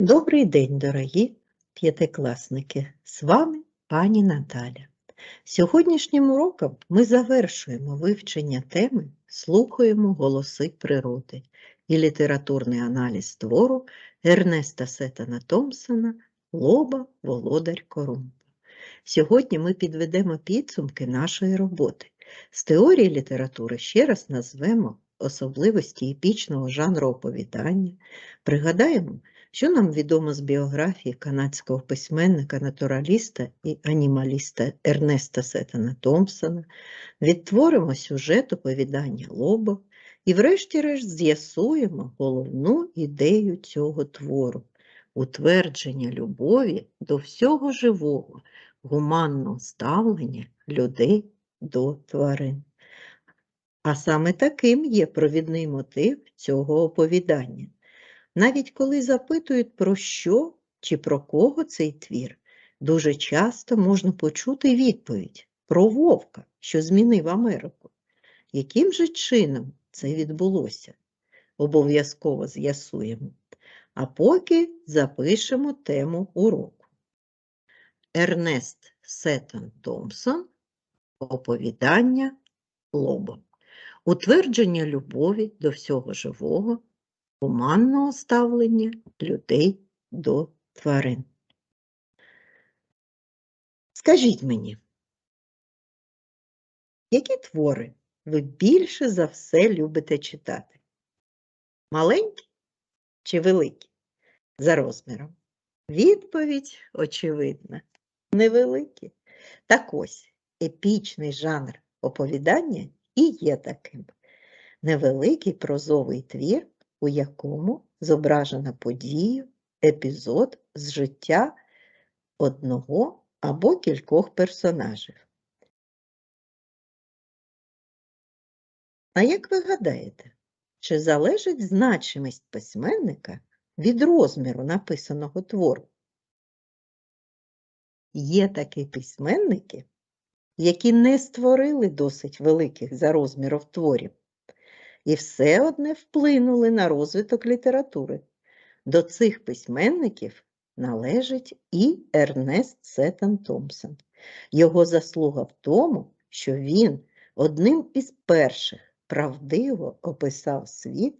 Добрий день, дорогі п'ятикласники! З вами пані Наталя. Сьогоднішнім уроком ми завершуємо вивчення теми Слухаємо голоси природи і літературний аналіз твору Ернеста Сеттона Томпсона Лоба Володар Корумба. Сьогодні ми підведемо підсумки нашої роботи. З теорії літератури ще раз назвемо особливості епічного жанру оповідання, пригадаємо, що нам відомо з біографії канадського письменника, натураліста і анімаліста Ернеста Сеттона Томпсона, відтворимо сюжет оповідання Лоба і, врешті-решт, з'ясуємо головну ідею цього твору утвердження любові до всього живого, гуманного ставлення людей до тварин. А саме таким є провідний мотив цього оповідання. Навіть коли запитують, про що чи про кого цей твір, дуже часто можна почути відповідь про вовка, що змінив Америку. Яким же чином це відбулося? Обов'язково з'ясуємо. А поки запишемо тему уроку. Ернест Сеттон Томпсон Оповідання Лоба. Утвердження любові до всього живого гуманного ставлення людей до тварин. Скажіть мені, які твори ви більше за все любите читати? Маленькі чи великі? За розміром? Відповідь очевидна. Невеликі. Так ось епічний жанр оповідання і є таким. Невеликий прозовий твір у якому зображено подію, епізод з життя одного або кількох персонажів. А як ви гадаєте, чи залежить значимість письменника від розміру написаного твору? Є такі письменники, які не створили досить великих за розміром творів, і все одне вплинули на розвиток літератури. До цих письменників належить і Ернест Сеттон Томпсон. Його заслуга в тому, що він одним із перших правдиво описав світ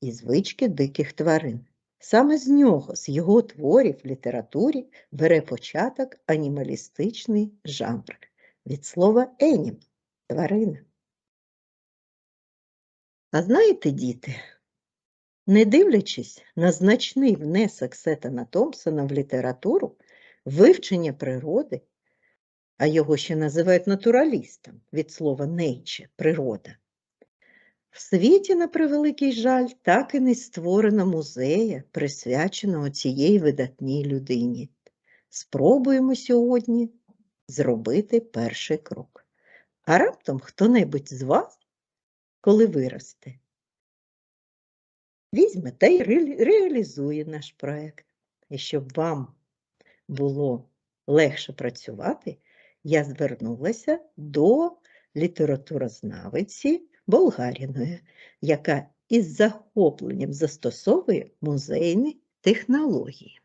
і звички диких тварин. Саме з нього, з його творів в літературі, бере початок анімалістичний жанр від слова енім тварина. А знаєте, діти, не дивлячись на значний внесок Сеттона Томпсона в літературу, вивчення природи, а його ще називають натуралістом від слова nature – природа, в світі, на превеликий жаль, так і не створено музея, присвяченого цієї видатній людині. Спробуємо сьогодні зробити перший крок. А раптом хто-небудь з вас коли виросте. Візьме та й реалізує наш проєкт. І щоб вам було легше працювати, я звернулася до літературознавиці Болгаріної, яка із захопленням застосовує музейні технології.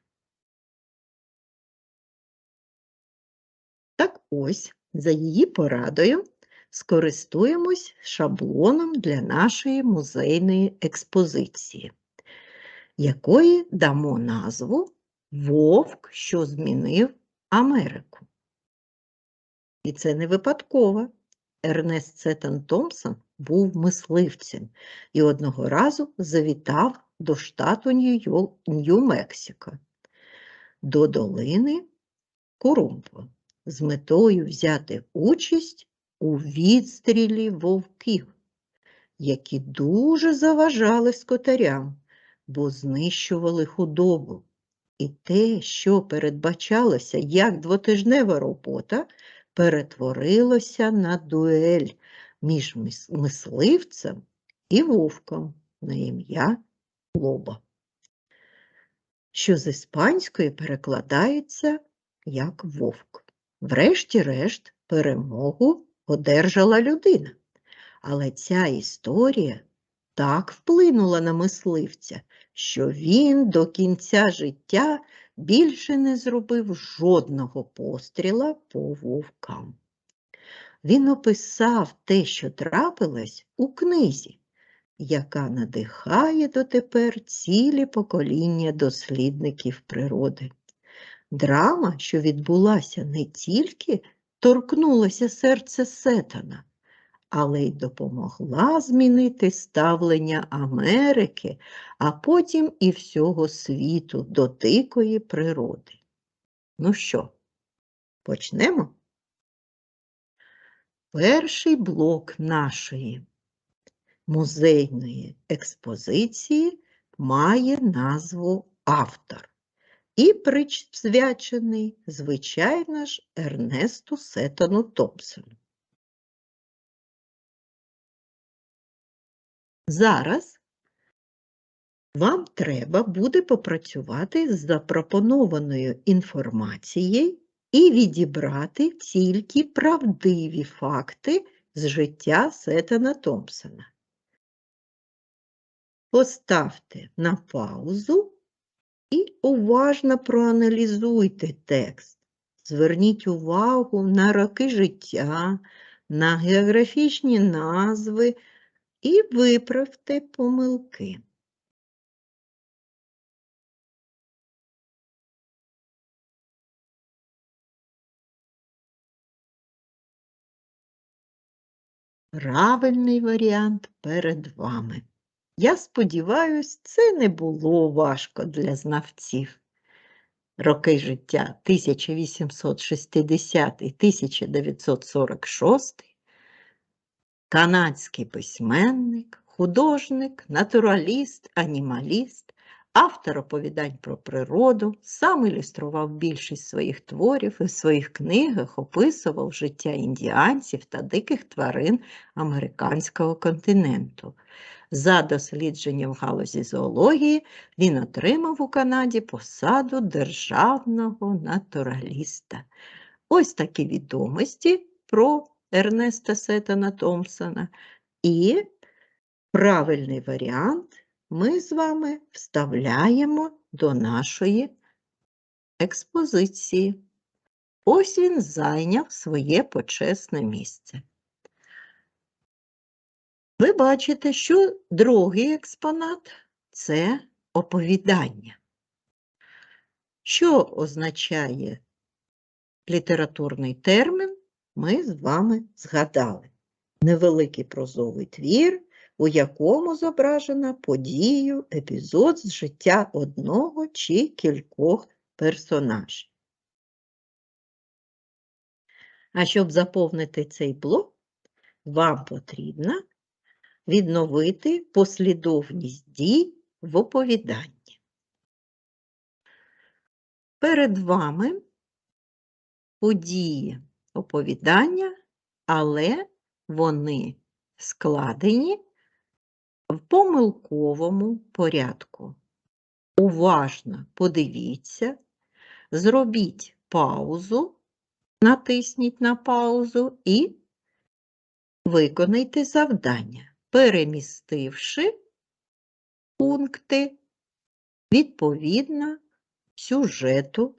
Так ось, за її порадою, скористуємось шаблоном для нашої музейної експозиції, якої дамо назву Вовк, що змінив Америку. І це не випадково. Ернест Сеттон Томпсон був мисливцем і одного разу завітав до штату Нью-Мексико, до долини Курумбо з метою взяти участь у відстрілі вовків, які дуже заважали скотарям, бо знищували худобу. І те, що передбачалося як двотижнева робота, перетворилося на дуель між мисливцем і вовком на ім'я Лоба, що з іспанської перекладається як вовк. Врешті-решт, перемогу одержала людина. Але ця історія так вплинула на мисливця, що він до кінця життя більше не зробив жодного постріла по вовкам. Він описав те, що трапилось у книзі, яка надихає дотепер цілі покоління дослідників природи. Драма, що відбулася не тільки торкнулася серце Сетана, але й допомогла змінити ставлення Америки, а потім і всього світу до дикої природи. Ну що, почнемо? Перший блок нашої музейної експозиції має назву Автор і присвячений, звичайно ж, Ернесту Сетону Томпсону. Зараз вам треба буде попрацювати з запропонованою інформацією і відібрати тільки правдиві факти з життя Сетана Томпсона. Поставте на паузу і уважно проаналізуйте текст. Зверніть увагу на роки життя, на географічні назви і виправте помилки. Правильний варіант перед вами. Я сподіваюсь, це не було важко для знавців. Роки життя 1860-1946, канадський письменник, художник, натураліст, анімаліст, автор оповідань про природу, сам ілюстрував більшість своїх творів і в своїх книгах описував життя індіанців та диких тварин американського континенту. За дослідження в галузі зоології він отримав у Канаді посаду державного натураліста. Ось такі відомості про Ернеста Сеттона Томпсона. І правильний варіант ми з вами вставляємо до нашої експозиції. Ось він зайняв своє почесне місце. Ви бачите, що другий експонат це оповідання. Що означає літературний термін, ми з вами згадали. Невеликий прозовий твір, у якому зображена подію, епізод з життя одного чи кількох персонажів. А щоб заповнити цей блок, вам потрібно відновити послідовність дій в оповіданні. Перед вами події оповідання, але вони складені в помилковому порядку. Уважно подивіться, зробіть паузу, натисніть на паузу і виконайте завдання перемістивши пункти відповідно сюжету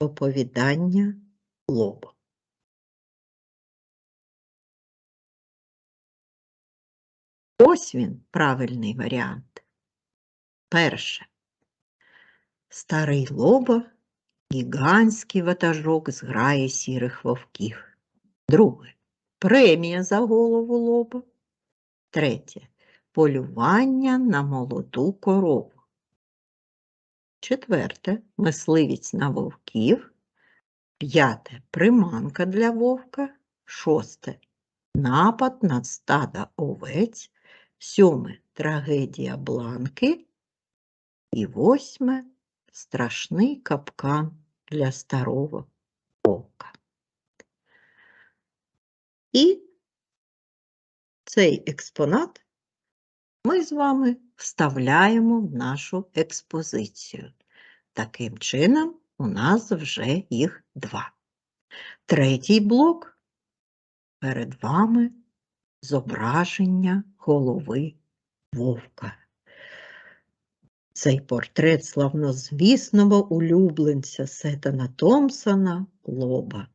оповідання лоба. Ось він правильний варіант. Перше. Старий лоба гігантський ватажок зграє сірих вовків. Друге. Премія за голову лоба. Третє полювання на молоду корову. Четверте мисливець на вовків. П'яте приманка для вовка. Шосте напад на стада овець. Сьоме трагедія бланки. І восьме страшний капкан для старого вовка. І цей експонат ми з вами вставляємо в нашу експозицію. Таким чином, у нас вже їх два. Третій блок перед вами зображення голови вовка. Цей портрет славнозвісного улюбленця Сетана Томпсона Лоба,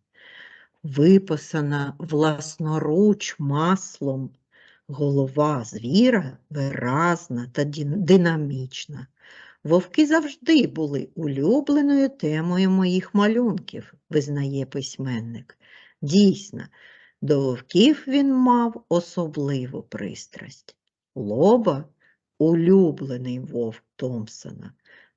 виписана власноруч маслом голова звіра виразна та динамічна. Вовки завжди були улюбленою темою моїх малюнків, визнає письменник. Дійсно, до вовків він мав особливу пристрасть. Лоба улюблений вовк Томпсона,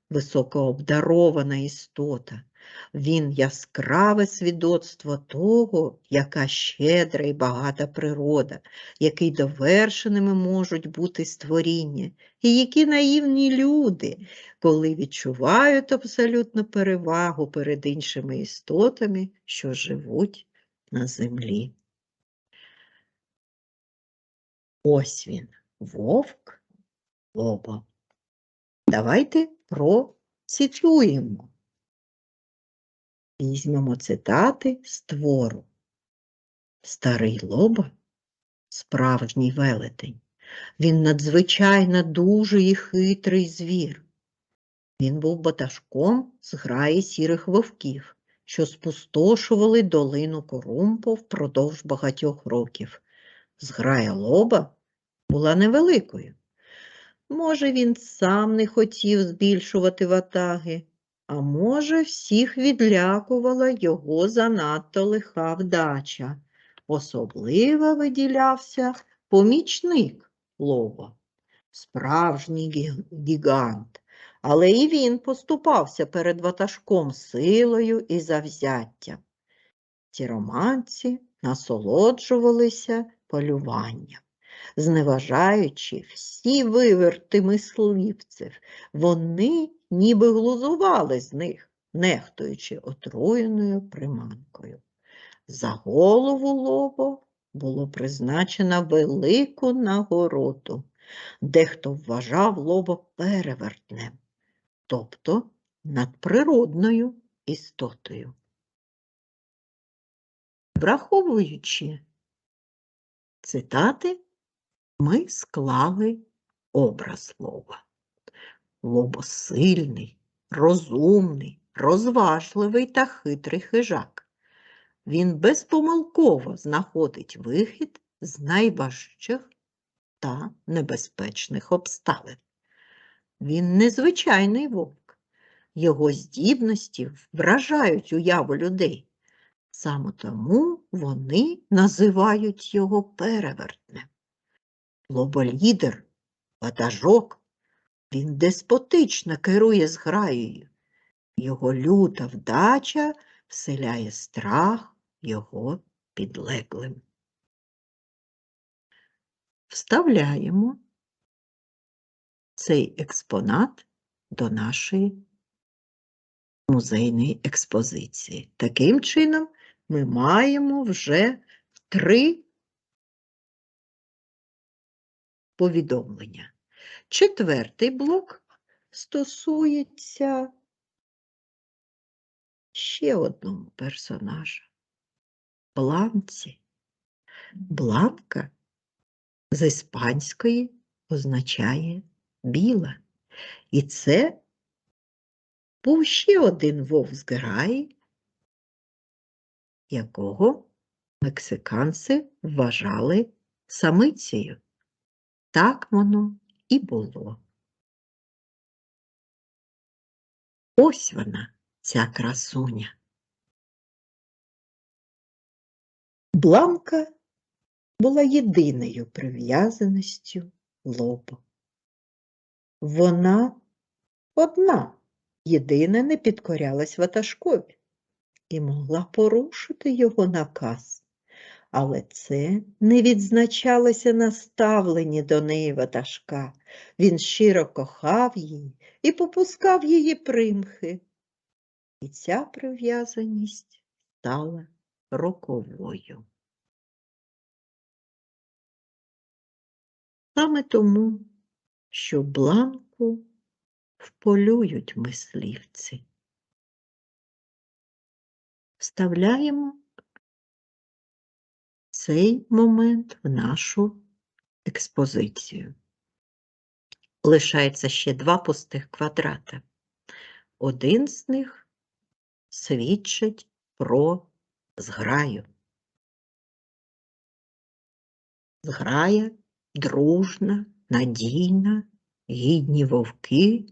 високообдарована істота. Він яскраве свідоцтво того, яка щедра і багата природа, який довершеними можуть бути створіння, і які наївні люди, коли відчувають абсолютну перевагу перед іншими істотами, що живуть на землі. Ось він, вовк Лоба. Давайте процитуємо. Візьмемо цитати з твору. Старий Лоба справжній велетень. Він надзвичайно дужий і хитрий звір. Він був баташком з граї сірих вовків, що спустошували долину Корумпо впродовж багатьох років. Зграя лоба була невеликою. Може, він сам не хотів збільшувати ватаги, а може, всіх відлякувала його занадто лиха вдача. Особливо виділявся помічник лоба, справжній гігант, але і він поступався перед ватажком силою і завзяттям. Ті романці насолоджувалися полюванням. Зневажаючи всі виверти мисливців, вони ніби глузували з них, нехтуючи отруєною приманкою. За голову лобо було призначено велику нагороду. Дехто вважав лоба перевертнем, тобто надприродною істотою. Враховуючи цитати, ми склали образ лоба. Лобо сильний, розумний, розважливий та хитрий хижак. Він безпомилково знаходить вихід з найважчих та небезпечних обставин. Він незвичайний вовк. Його здібності вражають уяву людей. Саме тому вони називають його перевертнем. Лоболідер, ватажок, він деспотично керує зграєю. Його люта вдача вселяє страх його підлеглим. Вставляємо цей експонат до нашої музейної експозиції. Таким чином, ми маємо вже три повідомлення. Четвертий блок стосується ще одного персонажа Бланці. Бланка з іспанської означає біла. І це був ще один граї, якого мексиканці вважали самицею. Так воно і було. Ось вона, ця красуня. Бланка була єдиною прив'язаністю лоба. Вона одна, єдина не підкорялась ватажкові і могла порушити його наказ. Але це не відзначалося на ставленні до неї ватажка. Він щиро кохав її і попускав її примхи. І ця прив'язаність стала роковою. Саме тому, що бланку вполюють мисливці. Вставляємо цей момент в нашу експозицію. лишається ще два пустих квадрата. Один з них свідчить про зграю. Зграя дружна, надійна, гідні вовки,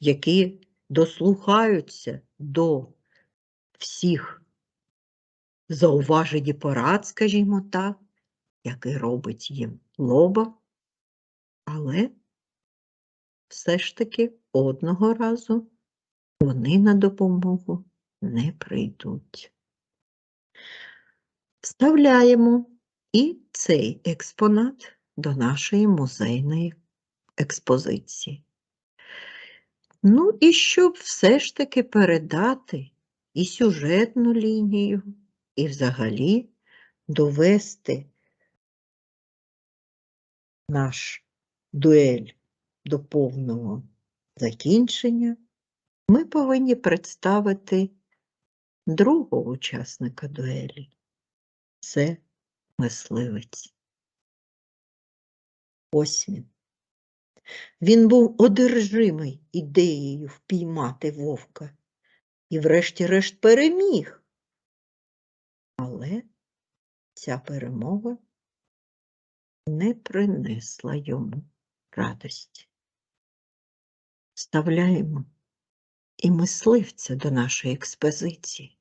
які дослухаються до всіх зауважень і порад, скажімо так, який робить їм лоба, але все ж таки одного разу вони на допомогу не прийдуть. Вставляємо і цей експонат до нашої музейної експозиції. Ну і щоб все ж таки передати і сюжетну лінію, і взагалі довести наш дуель до повного закінчення, ми повинні представити другого учасника дуелі. Це мисливець. Ось він. Він був одержимий ідеєю впіймати вовка і, врешті-решт, переміг. Але ця перемога не принесла йому радості. Вставляємо і мисливця до нашої експозиції,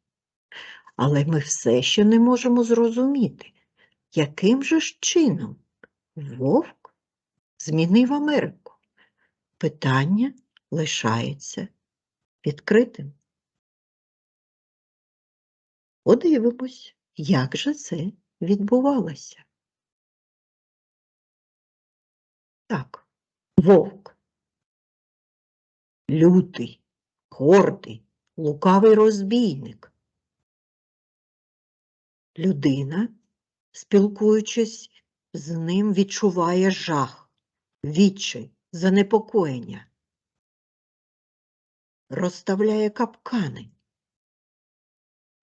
але ми все ще не можемо зрозуміти, яким же ж чином вовк змінив Америку. Питання лишається відкритим. Подивимось, як же це відбувалося. Так, вовк. Лютий, гордий, лукавий розбійник. Людина, спілкуючись з ним, відчуває жах, відчай, занепокоєння, розставляє капкани.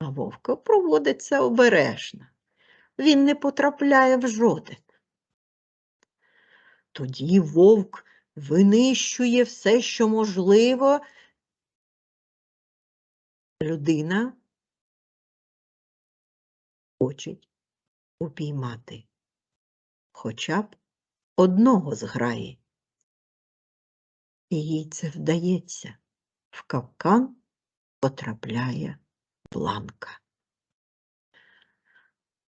А вовка проводиться обережно. Він не потрапляє в жоден. Тоді вовк винищує все, що можливо. Людина хоче упіймати хоча б одного з граї. І їй це вдається. В капкан потрапляє бланка.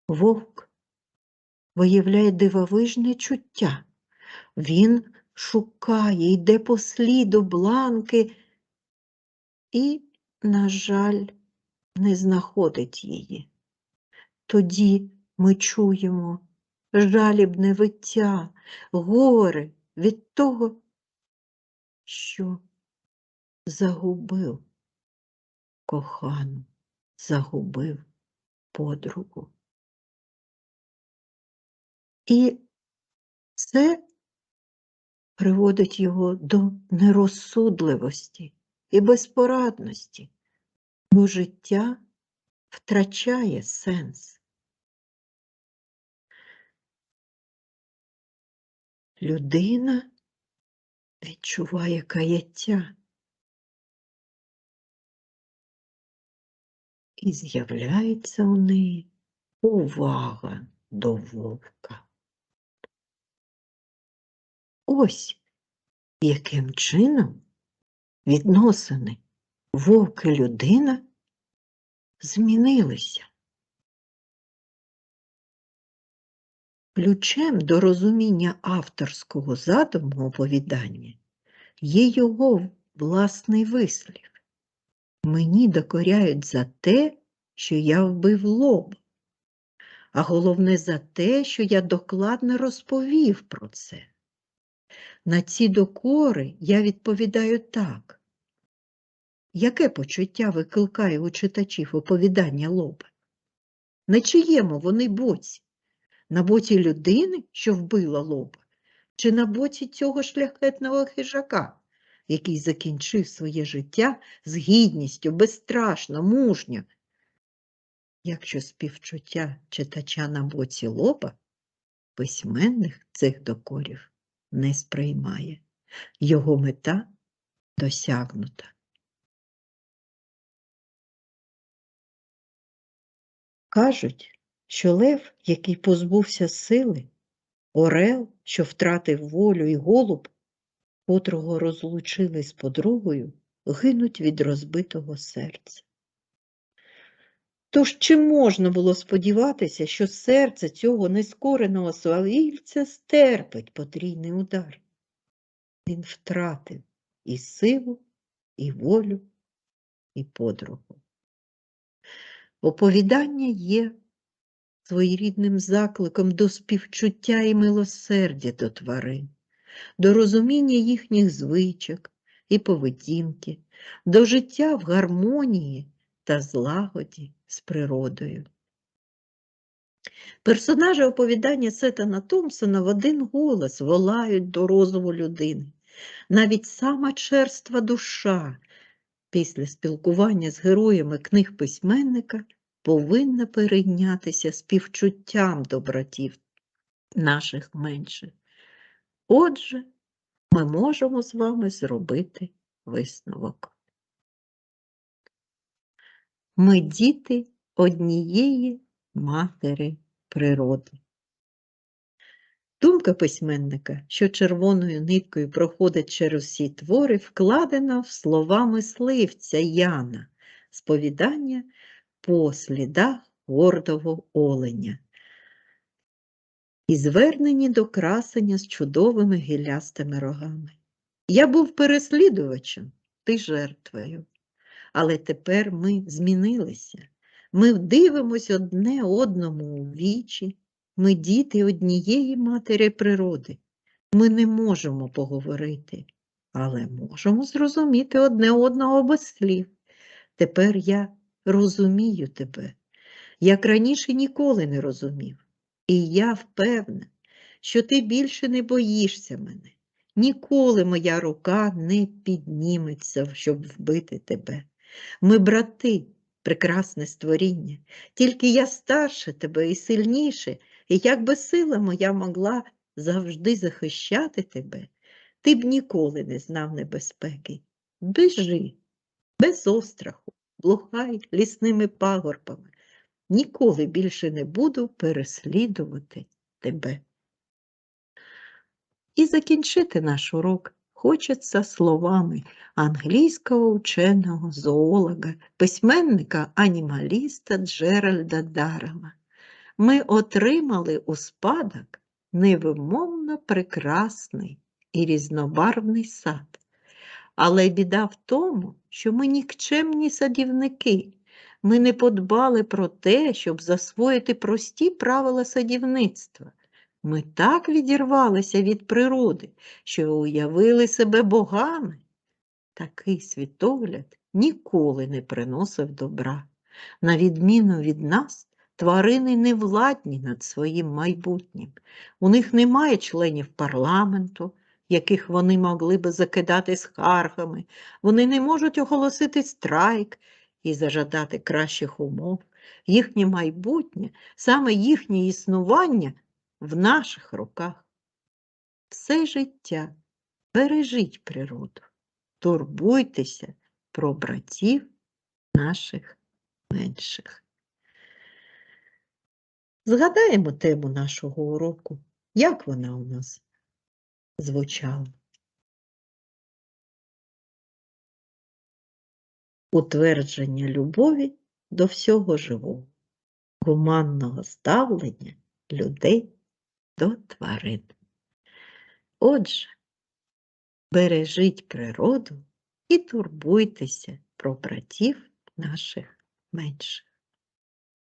Вовк виявляє дивовижне чуття. Він шукає, йде по сліду бланки і, на жаль, не знаходить її. Тоді ми чуємо жалібне виття, горе від того, що загубив кохану, загубив подругу. І це приводить його до нерозсудливості і безпорадності, бо життя втрачає сенс. Людина відчуває каяття і з'являється у неї увага до вовка. Ось яким чином відносини вовк і людина змінилися. Ключем до розуміння авторського задуму оповідання є його власний вислів. Мені докоряють за те, що я вбив лоб, а головне за те, що я докладно розповів про це. На ці докори я відповідаю так. Яке почуття викликає у читачів оповідання лоба? На чиєму вони боці? На боці людини, що вбила лоба, чи на боці цього шляхетного хижака, який закінчив своє життя з гідністю, безстрашно, мужньо? Якщо співчуття читача на боці лоба, письменник цих докорів не сприймає. його мета досягнута. Кажуть, що лев, який позбувся сили, орел, що втратив волю і голуб, котрого розлучили з подругою, гинуть від розбитого серця. Тож чи можна було сподіватися, що серце цього нескореного свавільця стерпить потрійний удар? Він втратив і силу, і волю, і подругу. Оповідання є своєрідним закликом до співчуття і милосердя до тварин, до розуміння їхніх звичок і поведінки, до життя в гармонії та злагоді з природою. Персонажі оповідання Сетана Томпсона в один голос волають до розуму людини. Навіть сама черства душа після спілкування з героями книг письменника повинна перейнятися співчуттям до братів наших менших. Отже, ми можемо з вами зробити висновок. Ми діти однієї матері природи. Думка письменника, що червоною ниткою проходить через всі твори, вкладена в слова мисливця Яна, сповідання по слідах гордого оленя. І звернені до красення з чудовими гілястими рогами. Я був переслідувачем, ти жертвою. Але тепер ми змінилися. Ми дивимось одне одному у вічі, ми діти однієї матері природи. Ми не можемо поговорити, але можемо зрозуміти одне одного без слів. Тепер я розумію тебе, як раніше ніколи не розумів. І я впевнена, що ти більше не боїшся мене. Ніколи моя рука не підніметься, щоб вбити тебе. Ми брати, прекрасне створіння, тільки я старше тебе і сильніше, і якби сила моя могла завжди захищати тебе, ти б ніколи не знав небезпеки. Біжи, без остраху, блухай лісними пагорбами. Ніколи більше не буду переслідувати тебе. І закінчити наш урок хочеться словами англійського ученого зоолога, письменника анімаліста Джеральда Дарема. Ми отримали у спадок невимовно прекрасний і різнобарвний сад. Але біда в тому, що ми нікчемні садівники. Ми не подбали про те, щоб засвоїти прості правила садівництва. Ми так відірвалися від природи, що уявили себе богами. Такий світогляд ніколи не приносив добра. На відміну від нас, тварини не владні над своїм майбутнім. У них немає членів парламенту, яких вони могли би закидати скаргами. Вони не можуть оголосити страйк і зажадати кращих умов. Їхнє майбутнє, саме їхнє існування в наших руках. Все життя бережіть природу, турбуйтеся про братів наших менших. Згадаємо тему нашого уроку, як вона у нас звучала. Утвердження любові до всього живого, гуманного ставлення людей до тварин. Отже, бережіть природу і турбуйтеся про братів наших менших.